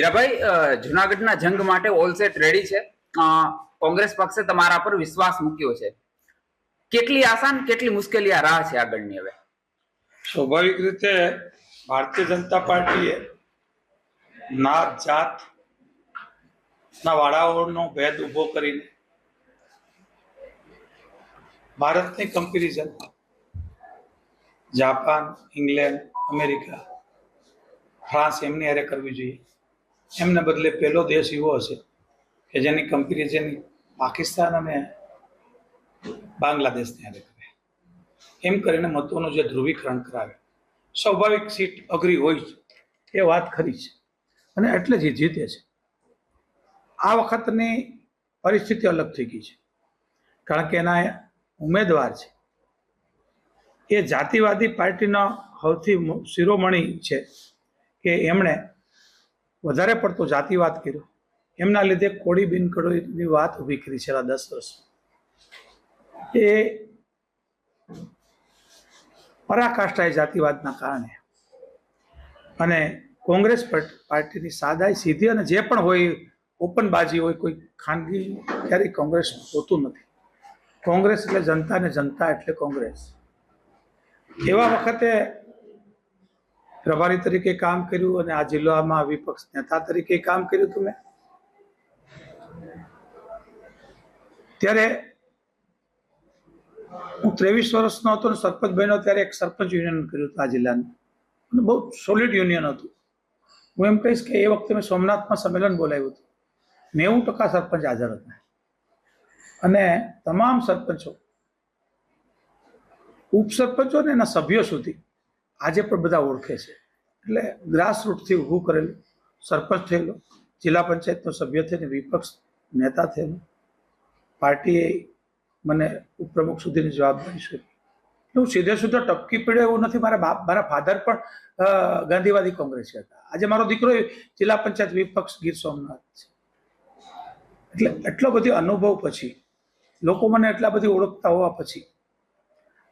હીરાભાઈ જુનાગઢના જંગ માટે ઓલ રેડી છે. કોંગ્રેસ પક્ષે તમારા પર વિશ્વાસ મૂક્યો છે. કેટલી આસાન, કેટલી મુશ્કેલી આ રાહ છે આગળની હવે? સ્વાભાવિક રીતે ભારતીય જનતા પાર્ટીએ નાત જાત ના વાળાઓનો ભેદ ઊભો કરીને ભારતની comparison Japan, England, America, France એમની હારે કરવી જોઈએ. એમને બદલે પહેલો દેશ એવો હશે કે જેની કમ્પેરિઝન પાકિસ્તાન અને બાંગ્લાદેશ હારે કરે એમ કરીને મતોનું જે ધ્રુવીકરણ કરાવે. સ્વાભાવિક સીટ અઘરી હોય છે એ વાત ખરી છે. અને એટલે જ એ જીતે છે. આ વખતની પરિસ્થિતિ અલગ થઈ ગઈ છે. કારણ કે એના ઉમેદવાર છે. એ જાતિવાદી પાર્ટીનો સૌથી શિરોમણી છે કે એમણે વધારે પડતો જાતિવાદ કર્યો. એમના લીધે કોળી બિનકડોની વાત ઊભી કરી છેલ્લા દસ વર્ષ એ પરાકાષ્ઠાએ જાતિવાદના કારણે અને કોંગ્રેસ પાર્ટ- પાર્ટીની સાદાઈ સીધી અને જે પણ હોય ઓપન બાજી હોય, કોઈ ખાનગી ક્યારેય કોંગ્રેસ હોતું નથી. કોંગ્રેસ એટલે જનતા ને જનતા એટલે કોંગ્રેસ. એવા વખતે પ્રભારી તરીકે કામ કર્યું અને આ જિલ્લામાં વિપક્ષ નેતા તરીકે કામ કર્યું હતું મેં ત્યારે હું ત્રેવીસ વર્ષનો હતો અને સરપંચ બન્યો ત્યારે એક સરપંચ યુનિયન કર્યું હતું આ જિલ્લાનું. અને બહુ સોલિડ યુનિયન હતું. હું એમ કહીશ કે એ વખતે મેં સોમનાથમાં સંમેલન બોલાવ્યું હતું. નેવું ટકા સરપંચ હાજર હતા. અને તમામ સરપંચો, ઉપસરપંચો ને એના સભ્યો સુધી આજે પણ બધા ઓળખે છે. એટલે ગ્રાસરૂટથી ઊભું કરેલું, સરપંચ થયેલો, જિલ્લા પંચાયતનો સભ્ય થઈને વિપક્ષ નેતા થયેલો, પાર્ટીએ મને ઉપપ્રમુખ સુધીની જવાબદારી સોંપી. હું સીધે સીધો ટપકી પડ્યો એવું નથી, મારા બાપ, મારા ફાધર પણ ગાંધીવાદી કોંગ્રેસી હતા. આજે મારો દીકરો જિલ્લા પંચાયત વિપક્ષ ગીર સોમનાથ છે. એટલે એટલો બધી અનુભવ પછી, લોકો મને એટલા બધી ઓળખતા હોવા પછી,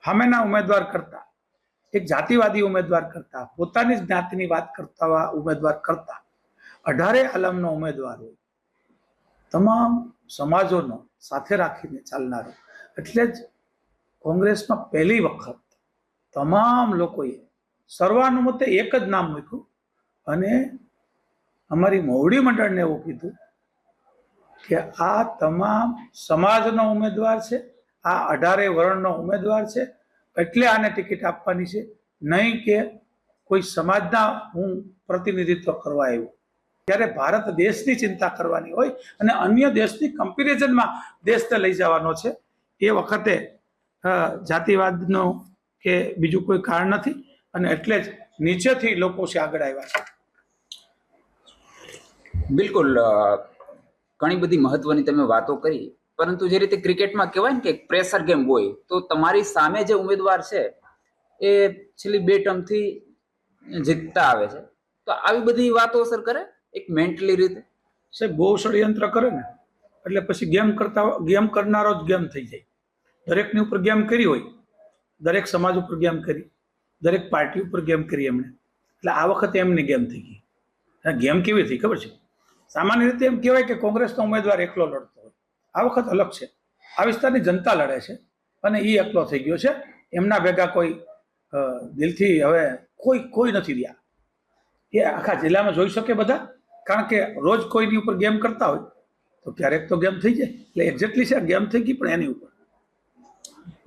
સામેના ઉમેદવાર કરતા એક જાતિવાદી ઉમેદવાર કરતા, પોતાની જ્ઞાતિની વાત કરતા ઉમેદવાર કરતા, અઢારે આલમનો ઉમેદવાર હોય. તમામ સમાજોનો સાથે રાખીને ચાલનારો. એટલે જ કોંગ્રેસમાં પહેલી વખત તમામ લોકોએ સર્વાનુમતે એક જ નામ મૂક્યું અને અમારી મોવડી મંડળને એવું કીધું કે આ તમામ સમાજનો ઉમેદવાર છે, આ અઢારે વર્ણનો ઉમેદવાર છે એટલે આને ટિકિટ આપવાની છે. નહીં કે કોઈ સમાજના હું પ્રતિનિધિત્વ કરવા આવ્યો. ત્યારે ભારત દેશની ચિંતા કરવાની હોય અને અન્ય દેશની કમ્પેરિઝનમાં દેશને લઈ જવાનો છે, એ વખતે જાતિવાદનો કે બીજું કોઈ કારણ નથી અને એટલે જ નીચેથી લોકો છે આગળ આવ્યા છે. બિલકુલ ઘણી બધી મહત્વની તમે વાતો કરી. પરંતુ જે રીતે ક્રિકેટમાં કહેવાય ને કે પ્રેશર ગેમ હોય, તો તમારી સામે જે ઉમેદવાર છે, એ છેલ્લી બે ટર્મથી જીતતા આવે છે. તો આવી બધી વાતો અસર કરે? એક મેન્ટલી રીતે? સાહેબ, બહુ ષડયંત્ર કરે ને, એટલે પછી ગેમ કરતા ગેમ કરનારો જ ગેમ થઈ જાય. દરેકની ઉપર ગેમ કરી હોય, દરેક સમાજ ઉપર ગેમ કરી, દરેક પાર્ટી ઉપર ગેમ કરી એમણે. એટલે આ વખતે એમની ગેમ થઈ ગઈ. ગેમ કેવી થઈ ખબર છે? સામાન્ય રીતે એમ કહેવાય કે કોંગ્રેસનો ઉમેદવાર એકલો લડતો. આ વખત અલગ છે. આ વિસ્તારની જનતા લડે છે અને એ એકલો થઈ ગયો છે. એમના ભેગા કોઈ દિલથી હવે કોઈ કોઈ નથી રહ્યા. એ આખા જિલ્લામાં જોઈ શકે બધા. કારણ કે રોજ કોઈની ઉપર ગેમ કરતા હોય, તો ક્યારેક તો ગેમ થઈ જાય. એટલે એક્ઝેક્ટલી છે, ગેમ થઈ ગઈ પણ એની ઉપર.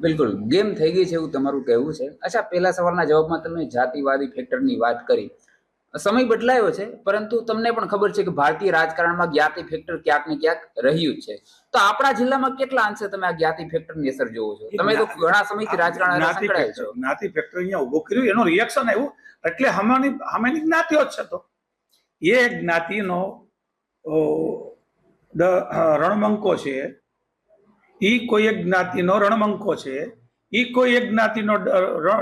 બિલકુલ. ગેમ થઈ ગઈ છે એવું તમારું કહેવું છે. અચ્છા, પહેલા સવારના જવાબમાં તમે જાતિવાદી ફેક્ટરની વાત કરી. સમય બદલાયો છે પરંતુ તમને પણ ખબર છે કે ભારતીય રાજકારણમાં જ્ઞાતિ ફેક્ટર ક્યાંક ને ક્યાંક રહ્યું છે. તો આપણા જિલ્લામાં કેટલા અંશે તમે આ જ્ઞાતિ ફેક્ટરની અસર જોવો છો? તમે તો ઘણા સમયથી રાજકારણ જ્ઞાતિ સંકળાયેલ છો. ફેક્ટર જ્ઞાતિ ફેક્ટર અહીંયા ઊભો કર્યું એનું રિએક્શન આવ્યું. એટલે હમાની હમેની જ્ઞાતિઓ જ છે તો. એ જ્ઞાતિનો રણમંકો છે. ઈ કોઈ એક જ્ઞાતિનો રણમંકો છે. ઈ કોઈ એક જ્ઞાતિનો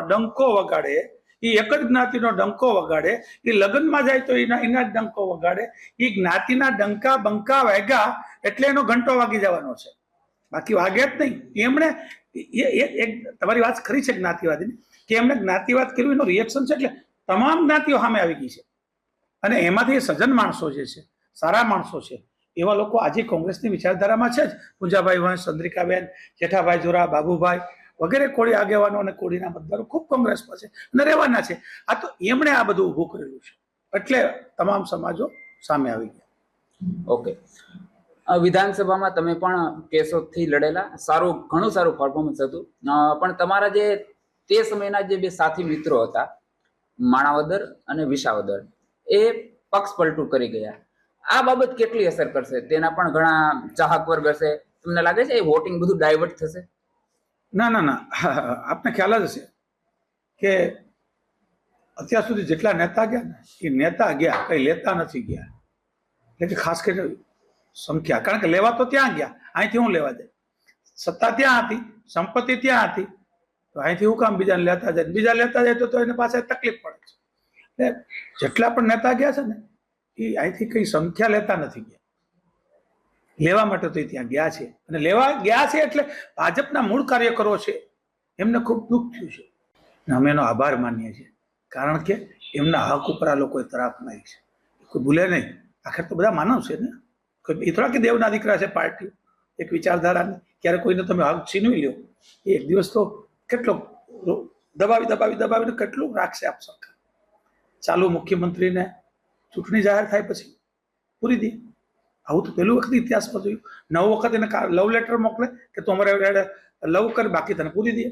ડંકો વગાડે. ઈ એક જ જ્ઞાતિનો ડંકો વગાડે. ઈ લગ્નમાં જાય તો એના એના જ ડંકો વગાડે. ઈ જ્ઞાતિના ડંકા બંકા વાગ્યા એટલે એનો ઘંટો વાગી જવાનો છે. બાકી વાગે જ નહીં. એમણે એ- એ- એક તમારી વાત ખરી છે જ્ઞાતિવાદીની, કે એમણે જ્ઞાતિવાદ કર્યું, એનું રિએક્શન છે એટલે તમામ જ્ઞાતિઓ સામે આવી ગઈ છે. અને એમાંથી સજ્જન માણસો જે છે, સારા માણસો છે, એવા લોકો આજે કોંગ્રેસની વિચારધારામાં છે જ. પૂંજાભાઈ વંશ, ચંદ્રિકાબેન, જેઠાભાઈ જોરા, બાબુભાઈ વગેરે કોળી આગેવાનો અને કોળીના મતદારો ખૂબ કોંગ્રેસમાં છે અને રહેવાના છે. આ તો એમણે આ બધું ઊભું કરેલું છે. એટલે તમામ સમાજો સામે આવી ગયા. ઓકે વિધાનસભામાં તમે પણ કેસોથી લડેલા. સારું, ઘણું સારું પરફોર્મન્સ હતું. પણ તમારા જે, તે સમયના જે બે સાથી મિત્રો હતા, માણાવદર અને વિસાવદર, એ પક્ષ પલટું કરી ગયા. આ બાબત કેટલી અસર કરશે? તેના પણ ઘણા ચાહક વર્ગ હશે. તમને લાગે છે એ વોટિંગ બધું ડાયવર્ટ થશે? ના ના ના. આપને ખ્યાલ જ હશે કે અત્યાર સુધી જેટલા નેતા ગયા ને, એ નેતા ગયા, કંઈ લેતા નથી ગયા. એટલે કે ખાસ કરીને સંખ્યા, કારણ કે લેવા તો ત્યાં ગયા, અહીંથી હું લેવા જાય. સત્તા ત્યાં હતી, સંપત્તિ ત્યાં હતી, તો અહીંથી હું કામ બીજાને લેતા જાય? બીજા લેતા જાય તો એને પાસે તકલીફ પડે છે. એટલે જેટલા પણ નેતા ગયા છે ને, એ અહીંથી કંઈ સંખ્યા લેતા નથી ગયા. લેવા માટે તો એ ત્યાં ગયા છે. અને લેવા ગયા છે એટલે ભાજપના મૂળ કાર્યકરો છે. એમને ખૂબ દુઃખ થયું છે. અને અમે એનો આભાર માનીએ છીએ. કારણ કે એમના હક ઉપર આ લોકોએ તરાપ મારી છે. કોઈ ભૂલે નહીં. આખર તો બધા માનવ છે ને. કોઈ એ કે દેવના દીકરા છે પાર્ટી. એક વિચારધારાની. ક્યારે કોઈને તમે હક છીનવી લ્યો. એ એક દિવસ તો કેટલો દબાવી દબાવી, દબાવીને કેટલું રાખશે આપ સરકાર. ચાલુ મુખ્યમંત્રીને ચૂંટણી જાહેર થાય પછી. પૂરી દે. આવું તો પહેલું વખત ઇતિહાસમાં જોયું. નવ વખત એને લવ લેટર મોકલે કે તું અમારે લવ કર, બાકી તને પૂરી દે.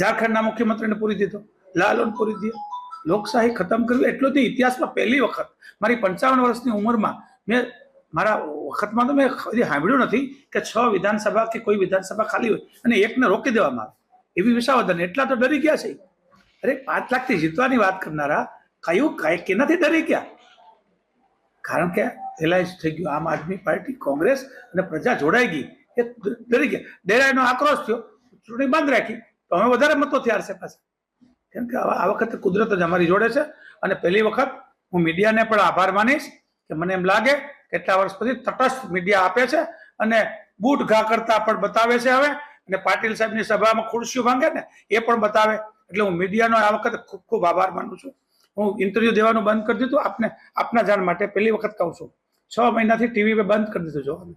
ઝારખંડના મુખ્યમંત્રીને પૂરી દીધો. લાલોને પૂરી દે લોકશાહી ખતમ કરવી એટલો તો ઇતિહાસમાં પહેલી વખત. મારી પંચાવન વર્ષની ઉંમરમાં મેં મારા વખતમાં તો મેં હજી સાંભળ્યું નથી કે છ વિધાનસભા કે કોઈ વિધાનસભા ખાલી હોય અને એકને રોકી દેવામાં આવે. એવી વિસાવદન. એટલા તો ડરી ગયા છે. અરે પાંચ લાખથી જીતવાની વાત કરનારા કયું કેનાથી ડરી ગયા. કારણ કે એલાયન્સ થઈ ગયું. આમ આદમી પાર્ટી, કોંગ્રેસ અને પ્રજા જોડાઈ ગઈ. એ ડરી ડેરાયનો આક્રોશ થયો. ચૂંટણી બંધ રાખી. તો અમે વધારે મતો થયા છે પાછા. કેમ કે આ વખતે કુદરત જ અમારી જોડે છે. અને પહેલી વખત હું મીડિયાને પણ આભાર માનીશ કે મને એમ લાગે કેટલા વર્ષ પછી તટસ્થ મીડિયા આપે છે અને બૂટ ઘા કરતા પણ બતાવે છે હવે. અને પાટીલ સાહેબની સભામાં ખુરશીઓ ભાંગે ને એ પણ બતાવે. એટલે હું મીડિયાનો આ વખતે ખૂબ ખૂબ આભાર માનું છું. હું ઇન્ટરવ્યુ દેવાનું બંધ કરી દીધું, આપને, આપના જાણ માટે પહેલી વખત કહું છું. છ મહિનાથી ટીવી પર બંધ કરી દીધું જોવાનું.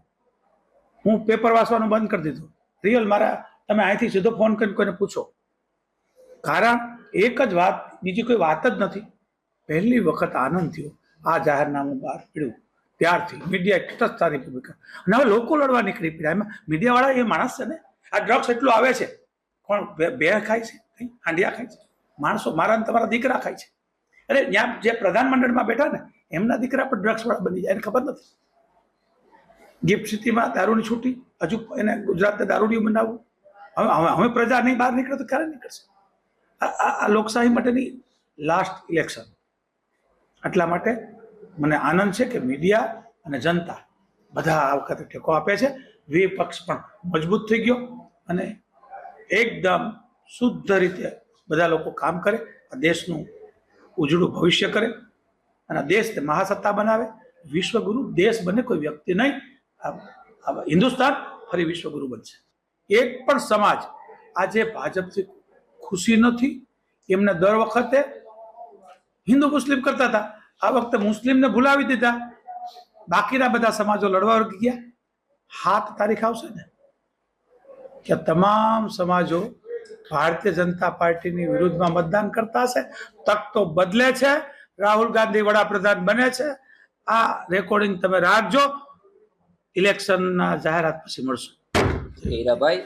હું પેપર વાંચવાનું બંધ કરી દીધું. રિયલ મારા, તમે અહીંથી સીધો ફોન કરીને કોઈને પૂછો. કારણ એક જ વાત, બીજી કોઈ વાત જ નથી. પહેલી વખત આનંદ થયો. આ જાહેરનામું બહાર પડ્યું. ત્યારથી મીડિયા તટસ્થતાની ભૂમિકા. અને હવે લોકો લડવા નીકળી પડ્યા. એમાં મીડિયાવાળા એ માણસ છે ને, આ ડ્રગ્સ એટલું આવે છે. કોણ બે ખાય છે હાંડિયા ખાય છે. માણસો, મારા ને તમારા દીકરા ખાય છે. અરે ત્યાં જે પ્રધાનમંડળમાં બેઠા ને, એમના દીકરા પણ ડ્રગ્સવાળા બની જાય, એને ખબર નથી. ગિફ્ટ સિટીમાં દારૂની છૂટી, હજુ એને ગુજરાતને દારૂડિયું બનાવવું. હવે હવે હવે પ્રજા નહીં બહાર નીકળે તો ક્યારે નીકળશે? આ લોકશાહી માટેની લાસ્ટ ઇલેક્શન એટલા માટે મને આનંદ છે કે મીડિયા અને જનતા બધા આ વખતે ટેકો આપે છે. વિપક્ષ પણ મજબૂત થઈ ગયો અને એકદમ શુદ્ધ રીતે બધા લોકો કામ કરે. આ દેશનું ઉજળું ભવિષ્ય કરે અને દેશ દેશને મહાસત્તા બનાવે. વિશ્વગુરુ દેશ બને કોઈ વ્યક્તિ નહીં. હિન્દુસ્તાન ફરી વિશ્વગુરુ બનશે. એક પણ સમાજ આજે ભાજપથી ખુશી નથી. એમને દર વખતે હિન્દુ મુસ્લિમ કરતા હતા. આ વખતે મુસ્લિમને ભૂલાવી દીધા. બાકીના બધા સમાજો લડવા ગયા. હાથ તારીખ આવશે ને? કે તમામ સમાજો ભારતીય જનતા પાર્ટીની વિરુદ્ધમાં મતદાન કરતા હશે. તક તો બદલે છે. રાહુલ ગાંધી વડાપ્રધાન બને છે. આ રેકોર્ડિંગ તમે રાખજો. ઇલેક્શનના જાહેરાત પછી મળશું. હીરાભાઈ.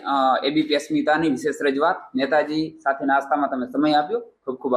એબીપી અસ્મિતાની વિશેષ રજૂઆત નેતાજી સાથે નાસ્તામાં તમે સમય આપ્યો. ખૂબ ખૂબ.